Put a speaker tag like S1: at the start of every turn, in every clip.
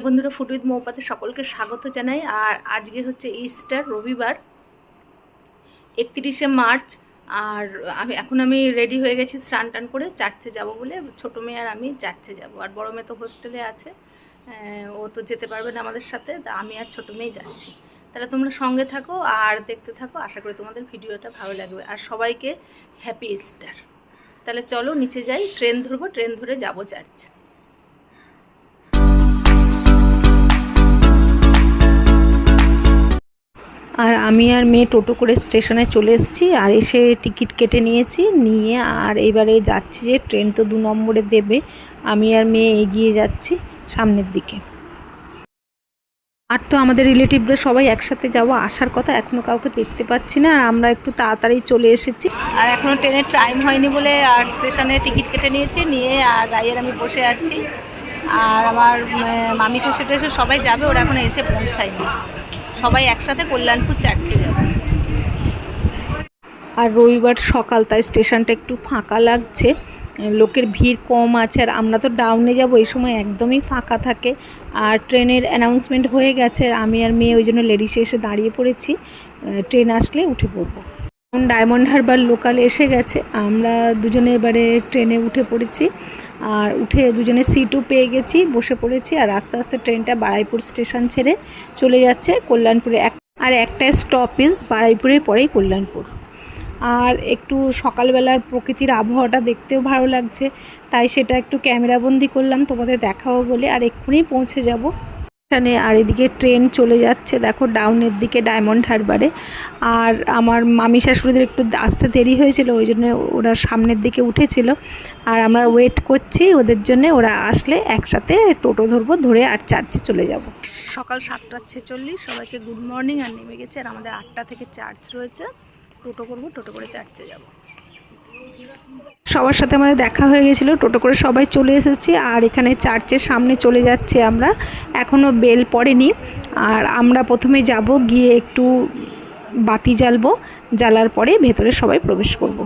S1: Hello বন্ধুরা food with মৌপাতে সকলকে স্বাগত জানাই। আর আজকে হচ্ছে ইস্টার রবিবার, একত্রিশে মার্চ। আর আমি, এখন আমি রেডি হয়ে গেছি স্নান টান করে, চার্চে যাব বলে। ছোটো মেয়ে আর আমি চার্চে যাব। আর বড় মেয়ে তো হোস্টেলে আছে। ও তো যেতে পারবে না আমাদের সাথে। তা আমি আর ছোটো মেয়ে যাচ্ছি। তাহলে তোমরা সঙ্গে থাকো আর দেখতে থাকো। আশা করি তোমাদের ভিডিওটা ভালো লাগবে। আর সবাইকে হ্যাপি ইস্টার তাহলে চলো, নিচে যাই। ট্রেন ধরবো ট্রেন ধরে যাব চার্চ। আর আমি আর মেয়ে টোটো করে স্টেশনে চলে এসেছি আর এসে টিকিট কেটে নিয়েছি। নিয়ে আর এবারে যাচ্ছি যে ট্রেন তো দু নম্বরে দেবে। আমি আর মেয়ে এগিয়ে যাচ্ছি সামনের দিকে। আর তো আমাদের রিলেটিভরা সবাই একসাথে যাওয়া আসার কথা এখনও কাউকে দেখতে পাচ্ছি না। আর আমরা একটু তাড়াতাড়ি চলে এসেছি। আর এখনও ট্রেনের টাইম হয়নি বলে আর স্টেশনে টিকিট কেটে নিয়েছি। নিয়ে আর রাইয়ের আমি বসে আছি। আর আমার মামি, শ্বশুর সবাই যাবে। ওরা এখন এসে পৌঁছায়নি। সবাই একসাথে কল্যাণপুর চার্চে যাবে। আর রবিবার সকাল, তাই স্টেশনটা একটু ফাঁকা লাগছে। লোকের ভিড় কম আছে, আর আমরা তো ডাউনে যাব, এই সময় একদমই ফাঁকা থাকে। আর ট্রেনের অ্যানাউন্সমেন্ট হয়ে গেছে আমি আর মেয়ে ওই জন্য লেডিসে এসে দাঁড়িয়ে পড়েছি। ট্রেন আসলে উঠে পড়ব। ডায়মন্ড হারবার লোকাল এসে গেছে, আমরা দুজনে এবারে ট্রেনে উঠে পড়েছি। আর উঠে দুজনে সিটও পেয়ে গেছি, বসে পড়েছি আর আস্তে আস্তে ট্রেনটা বারাইপুর স্টেশন ছেড়ে চলে যাচ্ছে কল্যাণপুরে। এক আর একটা স্টপেজ বারাইপুরের পরেই কল্যাণপুর। আর একটু সকালবেলার প্রকৃতির আবহাওয়াটা দেখতেও ভালো লাগছে, তাই সেটা একটু ক্যামেরাবন্দি করলাম, তোমাদের দেখাবো বলে, আর এক্ষুনি পৌঁছে যাব। এখানে আর এদিকে ট্রেন চলে যাচ্ছে। দেখো ডাউনের দিকে ডায়মন্ড হারবারে। আর আমার মামি শাশুড়িদের একটু আসতে দেরি হয়েছিল, ওই জন্য ওরা সামনের দিকে উঠেছিল। আর আমরা ওয়েট করছি, ওদের জন্য ওরা আসলে একসাথে টোটো ধরবো, ধরে আর চার্চে চলে যাব। সকাল সাতটা ছেচল্লিশ, সবাইকে গুড মর্নিং আর নেমে গেছে, আর আমাদের আটটা থেকে চার্চ রয়েছে। টোটো করব, টোটো করে চার্চে যাব। সবার সাথে আমাদের দেখা হয়ে গেছিল, টোটো করে সবাই চলে এসেছি আর এখানে চার্চের সামনে চলে যাচ্ছে আমরা এখনও বেল পড়েনি আর আমরা প্রথমে যাব, গিয়ে একটু বাতি জ্বালবো, জ্বালার পরে ভেতরে সবাই প্রবেশ করব।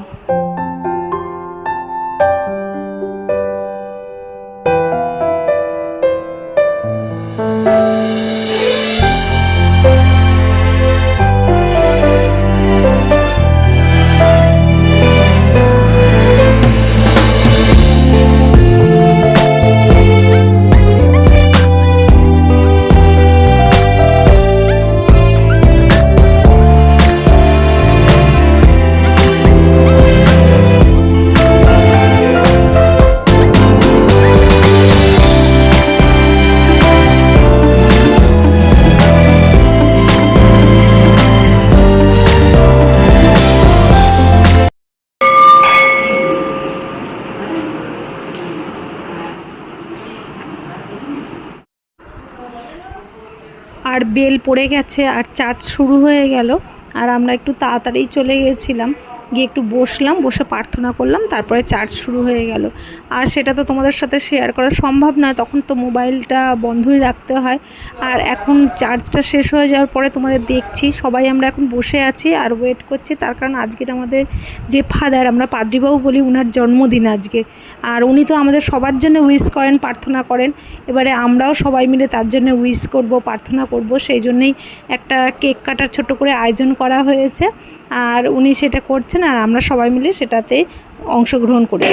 S1: আর বেল পড়ে গেছে আর চার্জ শুরু হয়ে গেল আর আমরা একটু তাড়াতাড়ি চলে গেছিলাম। গিয়ে একটু বসলাম, বসে প্রার্থনা করলাম, তারপরে চার্জ শুরু হয়ে গেল। আর সেটা তো তোমাদের সাথে শেয়ার করা সম্ভব নয়, তখন তো মোবাইলটা বন্ধই রাখতে হয়। আর এখন চার্জটা শেষ হয়ে যাওয়ার পরে তোমাদের দেখছি, সবাই আমরা এখন বসে আছি আর ওয়েট করছি, তার কারণ আজকের আমাদের যে ফাদার আমরা পাদ্রিবাবু বলি ওনার জন্মদিন আজকে। আর উনি তো আমাদের সবার জন্য উইশ করেন, প্রার্থনা করেন। এবারে আমরাও সবাই মিলে তার জন্য উইশ করব, প্রার্থনা করব। সেই জন্যেই একটা কেক কাটার ছোট করে আয়োজন করা হয়েছে। আর উনি সেটা করছেন আর আমরা সবাই মিলে সেটাতে অংশগ্রহণ করি।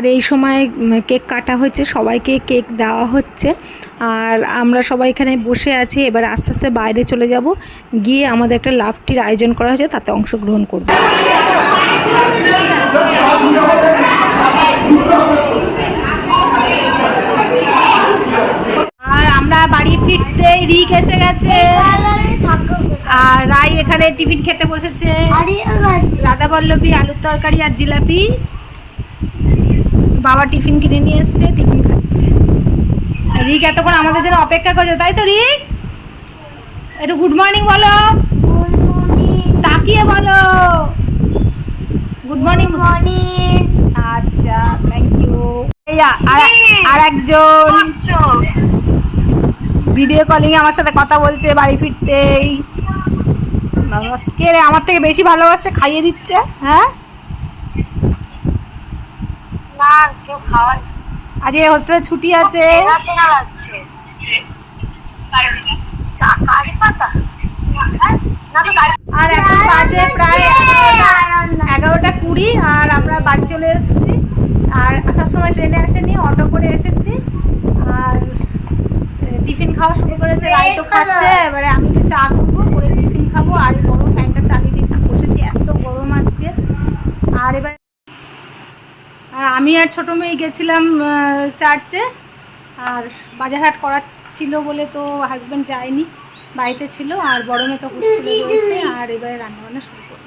S1: আর এই সময় কেক কাটা হচ্ছে সবাইকে কেক দেওয়া হচ্ছে। আর আমরা সবাই এখানে বসে আছি এবার আস্তে আস্তে বাইরে চলে যাব। গিয়ে আমাদের একটা লাভটির আয়োজন করা হয়েছে তাতে অংশগ্রহণ করব। রিক এসে গেছে। আর রাই এখানে টিফিন খেতে বসেছে। রাধা বল্লভী আলুর তরকারি আর জিলাপি। বাবা টিফিন কিনে নিয়ে এসছে টিফিন খাচ্ছে। রিক এতক্ষণ আমাদের জন্য অপেক্ষা করছে তাই তো রিক? একটু গুড মর্নিং বলো। তাকিয়ে বলো। গুড মর্নিং আচ্ছা থ্যাংক ইউ আর একজন ভিডিও কলিং আমার সাথে কথা বলছে বাড়ি ফিরতেই। বাবা কে রে আমার থেকে বেশি ভালোবাসছে খাইয়ে দিচ্ছে হ্যাঁ? আজকে হোস্টেলে ছুটি আছে। আর এখন বাজে প্রায় এগারোটা কুড়ি আর আমরা বাড়ি চলে এসেছি। আর আসার সময় ট্রেনে আসেনি অটো করে এসেছি। আর টিফিন খাওয়া শুরু করেছে রাইতো খাচ্ছে। এবারে আমি একটু চা করব করে টিফিন খাব। আর এই গরম ফ্যানটা চালিয়ে দিয়ে বসেছি এত গরম আজকে। আর এবার আর আমি আর ছোটো মেয়ে গেছিলাম চার্চে। আর বাজারহাট করার ছিল বলে তো হাজব্যান্ড যায়নি বাড়িতে ছিল। আর বড় মেয়ে তো হোস্টেলে রয়েছে আর এবারে রান্নাবান্না শুরু করব।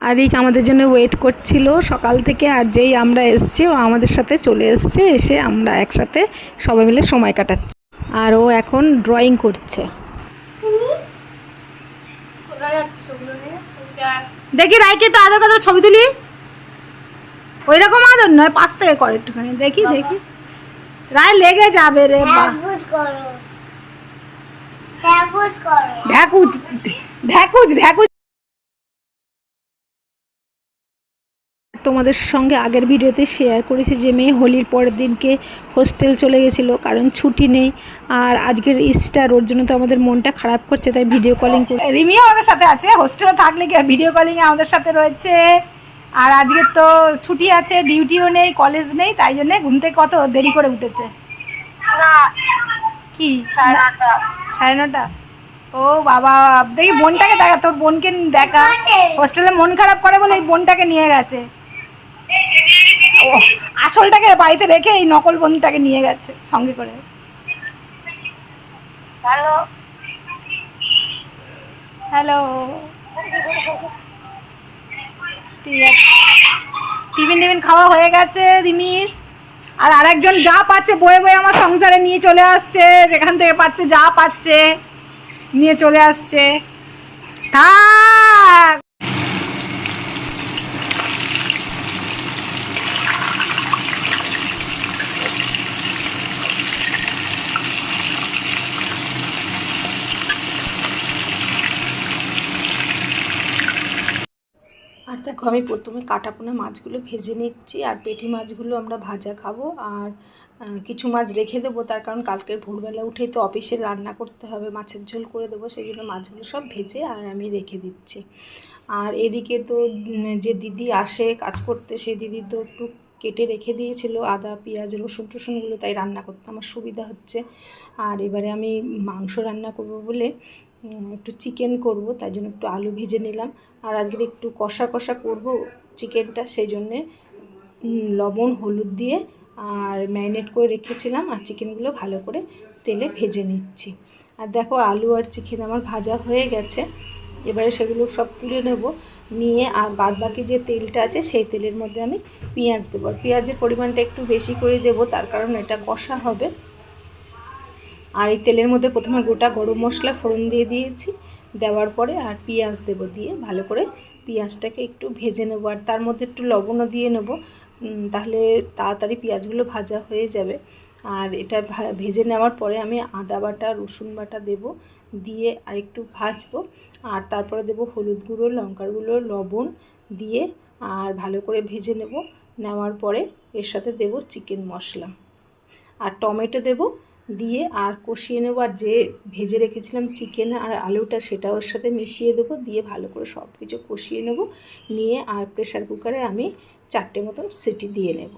S1: আর রিক আমাদের জন্য ওয়েট করছিল সকাল থেকে আর যেই আমরা এসছি ও আমাদের সাথে চলে এসছে এসে আমরা একসাথে সবাই মিলে সময় কাটাচ্ছি। আর ও এখন ড্রয়িং করছে। দেখি। রাইকে তো আদর কথা ছবি তুলি। ওই রকম আদর নয় পাশ থেকে করে একটুখানি। দেখি দেখি। রায় লেগে যাবে রে ঢ্যাকুজ ঢ্যাকুজ ঢ্যাকুজ তোমাদের সঙ্গে আগের ভিডিওতে শেয়ার করেছি যে মেয়ে হোলির পরের দিনকে হোস্টেল চলে গেছিল কারণ ছুটি নেই। আর আজকের ইস্টার ওর জন্য তো আমাদের মনটা খারাপ করছে তাই ভিডিও কলিং করে রিমিও আমাদের সাথে আছে হোস্টেলে থাকলে কি ভিডিও কলিংয়ে আমাদের সাথে রয়েছে? আর আজকে তো ছুটি আছে ডিউটিও নেই কলেজ নেই তাই জন্যে ঘুম থেকে কত দেরি করে উঠেছে? কি? সাড়ে নটা। ও বাবা দেখি বোনটাকে দেখা তোর বোনকে দেখা। হোস্টেলে মন খারাপ করে বলে এই বোনটাকে নিয়ে গেছে। ও আসলটাকে বাড়িতে রেখে এই নকল বোনটাকে নিয়ে গেছে সঙ্গে করে। Hello hello. ঠিক আছে টিফিন টিফিন খাওয়া হয়ে গেছে রিমির আর আরেকজন যা পাচ্ছে, বয়ে বয়ে আমার সংসারে নিয়ে চলে আসছে, যেখান থেকে পাচ্ছে যা পাচ্ছে, নিয়ে চলে আসছে। থাক আর দেখো আমি প্রথমে কাটাপোনা মাছগুলো ভেজে নিচ্ছি আর পেটি মাছগুলো আমরা ভাজা খাব আর কিছু মাছ রেখে দেবো। তার কারণ কালকের ভোরবেলা উঠেই তো অফিসে রান্না করতে হবে, মাছের ঝোল করে দেবো, সেই জন্য মাছগুলো সব ভেজে আর আমি রেখে দিচ্ছি। আর এদিকে তো যে দিদি আসে কাজ করতে সেই দিদি তো একটু কেটে রেখে দিয়েছিল আদা, পেঁয়াজ, রসুন টসুনগুলো, তাই রান্না করতে আমার সুবিধা হচ্ছে। আর এবারে আমি মাংস রান্না করব বলে একটু চিকেন করব তাই জন্য একটু আলু ভেজে নিলাম। আর আজকে একটু কষা কষা করব চিকেনটা সেই জন্যে লবণ, হলুদ দিয়ে আর ম্যারিনেট করে রেখেছিলাম। আর চিকেনগুলো ভালো করে তেলে ভেজে নিচ্ছি। আর দেখো, আলু আর চিকেন আমার ভাজা হয়ে গেছে। এবারে সেগুলো সব তুলে নেব। নিয়ে আর বাদ বাকি যে তেলটা আছে, সেই তেলের মধ্যে আমি পেঁয়াজ দেবো। আর পেঁয়াজের পরিমাণটা একটু বেশি করে দেবো, তার কারণ এটা কষা হবে। আর এই তেলের মধ্যে প্রথমে গোটা গরম মশলা ফোড়ন দিয়ে দিয়েছি। দেওয়ার পরে আর পেঁয়াজ দেবো দিয়ে, ভালো করে পেঁয়াজটাকে একটু ভেজে নেব। আর তার মধ্যে একটু লবণও দিয়ে নেব। তাহলে তাড়াতাড়ি পেঁয়াজগুলো ভাজা হয়ে যাবে। আর এটা ভেজে নেওয়ার পরে আমি আদা বাটা, রসুন বাটা দেব দিয়ে আর একটু ভাজবো। আর তারপরে দেব হলুদ গুঁড়ো, লঙ্কার গুঁড়ো, লবণ দিয়ে আর ভালো করে ভেজে নেব। নেওয়ার পরে এর সাথে দেব চিকেন মশলা। আর টমেটো দেব দিয়ে আর কষিয়ে নেব, আর যে ভেজে রেখেছিলাম চিকেন আর আলুটা সেটা ওর সাথে মিশিয়ে দেবো, দিয়ে ভালো করে সব কিছু কষিয়ে নেব, নিয়ে আর প্রেশার কুকারে আমি চারটে মতন সিটি দিয়ে নেব।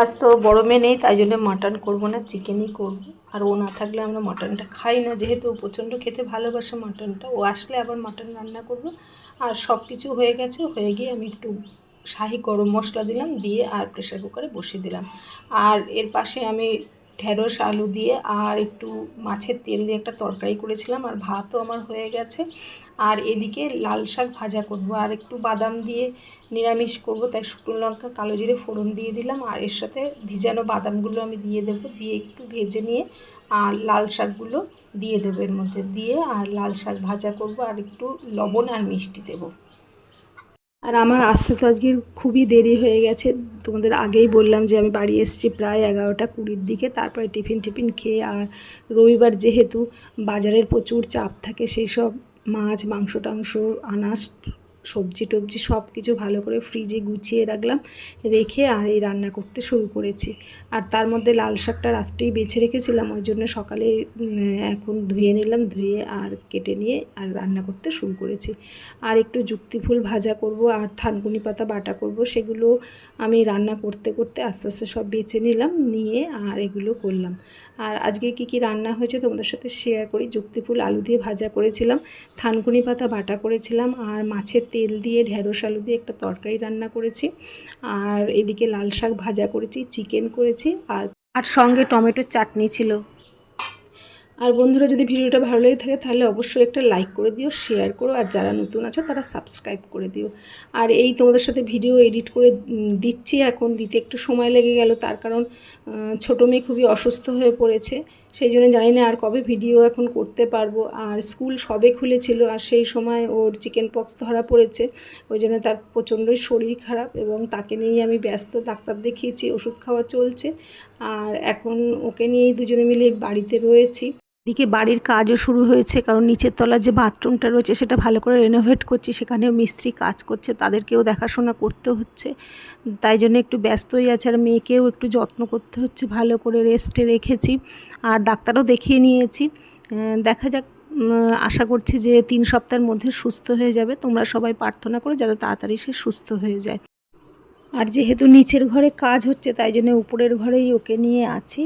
S1: আজ তো বড় মেয়ে নেই, তাই জন্য মাটন করব না চিকেনই করব। আর ও না থাকলে আমরা মাটনটা খাই না, যেহেতু ও প্রচণ্ড খেতে ভালোবাসে মাটনটা ও আসলে আবার মাটন রান্না করব। আর সব কিছু হয়ে গেছে, হয়ে গিয়ে আমি একটু শাহি গরম মশলা দিলাম, দিয়ে আর প্রেশার কুকারে বসিয়ে দিলাম। আর এর পাশে আমি ঢেঁড়স, আলু দিয়ে আর একটু মাছের তেল দিয়ে একটা তরকারি করেছিলাম, আর ভাতও আমার হয়ে গেছে। আর এদিকে লাল শাক ভাজা করব। আর একটু বাদাম দিয়ে নিরামিষ করব, তাই শুকনো লঙ্কা, কালো জিরে, ফোড়ন দিয়ে দিলাম। আর এর সাথে ভিজানো বাদামগুলো আমি দিয়ে দেবো, দিয়ে একটু ভেজে নিয়ে আর লাল শাকগুলো দিয়ে দেবো এর মধ্যে। দিয়ে আর লাল শাক ভাজা করব আর একটু লবণ আর মিষ্টি দেবো। আর আমার আসতে তো আজকে খুবই দেরি হয়ে গেছে। তোমাদের আগেই বললাম যে আমি বাড়ি এসেছি প্রায় এগারোটা কুড়ির দিকে। তারপরে টিফিন টিফিন খেয়ে আর রবিবার যেহেতু বাজারের প্রচুর চাপ থাকে, সেই সব মাছ মাংস টাংস আনাজ সবজি টবজি সব কিছু ভালো করে ফ্রিজে গুছিয়ে রাখলাম, রেখে আর এই রান্না করতে শুরু করেছি। আর তার মধ্যে লাল শাকটা রাত্রেই বেছে রেখেছিলাম, ওই জন্য সকালে এখন ধুয়ে নিলাম, ধুয়ে আর কেটে নিয়ে আর রান্না করতে শুরু করেছি। আর একটু যুক্তি ফুল ভাজা করব, আর থানকুনি পাতা বাটা করব, সেগুলো আমি রান্না করতে করতে আস্তে আস্তে সব বেছে নিলাম, নিয়ে আর এগুলো করলাম। আর আজকে কি কি রান্না হয়েছে তোমাদের সাথে শেয়ার করি। যুক্তি ফুল আলু দিয়ে ভাজা করেছিলাম, থানকুনি পাতা বাটা করেছিলাম, আর মাছের তেল দিয়ে, ঢেঁড়স আলু দিয়ে একটা তরকারি রান্না করেছি। আর এদিকে লাল শাক ভাজা করেছি, চিকেন করেছি, আর আর সঙ্গে টমেটোর চাটনি ছিল। আর বন্ধুরা, যদি ভিডিওটা ভালো লেগে থাকে, তাহলে অবশ্যই একটা লাইক করে দিও শেয়ার করো, আর যারা নতুন আছো, তারা সাবস্ক্রাইব করে দিও। আর এই তোমাদের সাথে ভিডিও এডিট করে দিচ্ছি এখন, দিতে একটু সময় লেগে গেল, তার কারণ ছোটো মেয়ে খুবই অসুস্থ হয়ে পড়েছে, সেই জন্য জানি না আর কবে ভিডিও এখন করতে পারব। আর স্কুল সবে খুলেছিল, আর সেই সময় ওর চিকেন পক্স ধরা পড়েছে, ওই জন্য তার প্রচণ্ডই শরীর খারাপ এবং তাকে নিয়েই আমি ব্যস্ত, ডাক্তার দেখিয়েছি, ওষুধ খাওয়া চলছে। আর এখন ওকে নিয়েই দুজনে মিলে বাড়িতে রয়েছি। এদিকে বাড়ির কাজও শুরু হয়েছে, কারণ নিচের তলার যে বাথরুমটা রয়েছে সেটা ভালো করে রেনোভেট করছি, সেখানেও মিস্ত্রি কাজ করছে, তাদেরকেও দেখাশোনা করতে হচ্ছে। তাই জন্য একটু ব্যস্তই আছে, আর মেয়েকেও একটু যত্ন করতে হচ্ছে, ভালো করে রেস্টে রেখেছি। আর ডাক্তারও দেখিয়ে নিয়েছি। দেখা যাক আশা করছি যে তিন সপ্তাহের মধ্যে সুস্থ হয়ে যাবে। তোমরা সবাই প্রার্থনা করো যাতে তাড়াতাড়ি সে সুস্থ হয়ে যায়। আর যেহেতু নিচের ঘরে কাজ হচ্ছে, তাই জন্য উপরের ঘরেই ওকে নিয়ে আছি।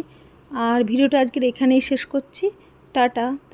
S1: আর ভিডিওটা আজকের এখানেই শেষ করছি। টাটা।